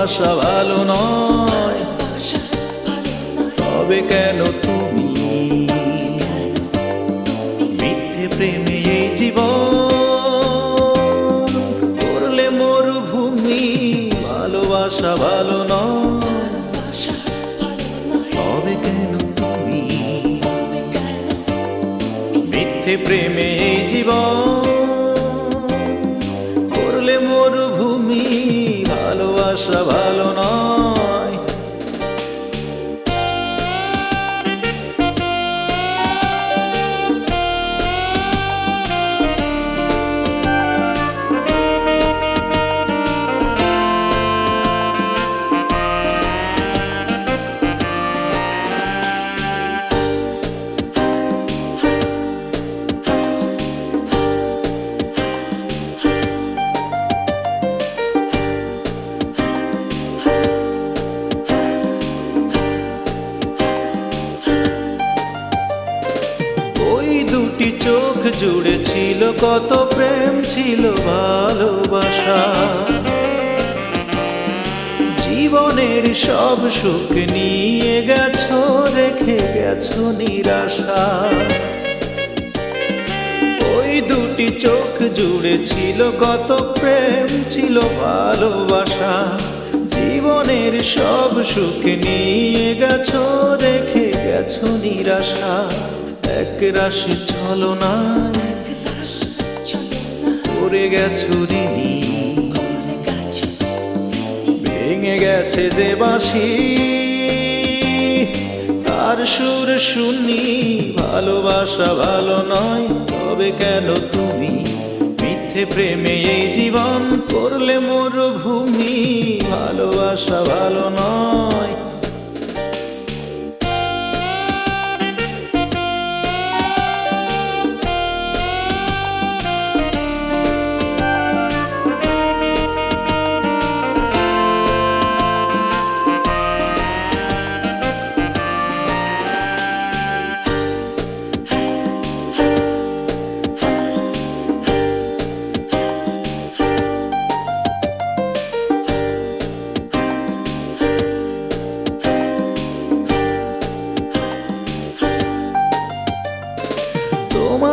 ভালোবাসা ভালো নয়। তবে কেন তুমি মিথ্যে প্রেমে এই জীবন করলে মরুভূমি? ভালোবাসা ভালো নয়। তবে কেন তুমি মিথ্যে প্রেমে এই জীবন ভালোবাসা দুটি চোখ জুড়ে ছিল, কত প্রেম ছিল ভালোবাসা। জীবনের সব সুখ নিয়ে গেছো, রেখে গেছো নিরাশা। ওই দুটি চোখ জুড়ে ছিল, কত প্রেম ছিল ভালোবাসা। জীবনের সব সুখ নিয়ে এক রাশি না। করে গেছো ঋণী ভেঙে গেছে যে বাঁশি। তার সুর শুনি, ভালোবাসা ভালো নয়, তবে কেন তুমি মিথ্যে প্রেমে এই জীবন করলে মরুভূমি ভালোবাসা ভালো নয়।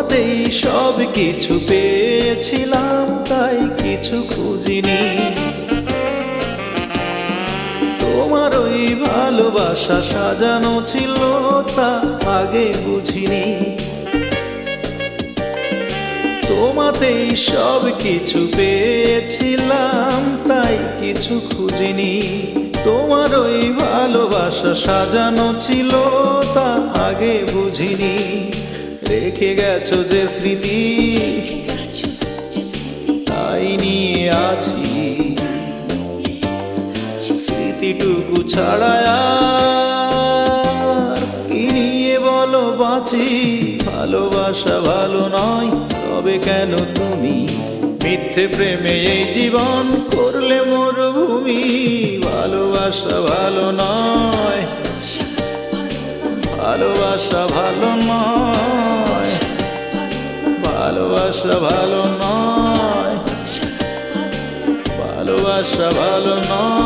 তোমাতেই সব কিছু পেয়েছিলাম, তাই কিছু খুঁজিনি। তোমার ওই ভালোবাসা সাজানো ছিল, তা আগে বুঝিনি। তোমাতেই সব কিছু পেয়েছিলাম, তাই কিছু খুঁজিনি। তোমার ওই ভালোবাসা সাজানো ছিল, তা আগে বুঝিনি। রেখে গেছো যে স্মৃতি? তাই নিয়ে আছি। স্মৃতিটুকু ছাড়া কি নিয়ে বলো বাঁচি? ভালোবাসা ভালো নয়, তবে কেন তুমি? মিথ্যে প্রেমে এই জীবন করলে মরুভূমি। ভালোবাসা ভালো নয়, ভালোবাসা ভালো নয়। ভালোবাসা ভালো নয়। ভালোবাসা ভালো নয়।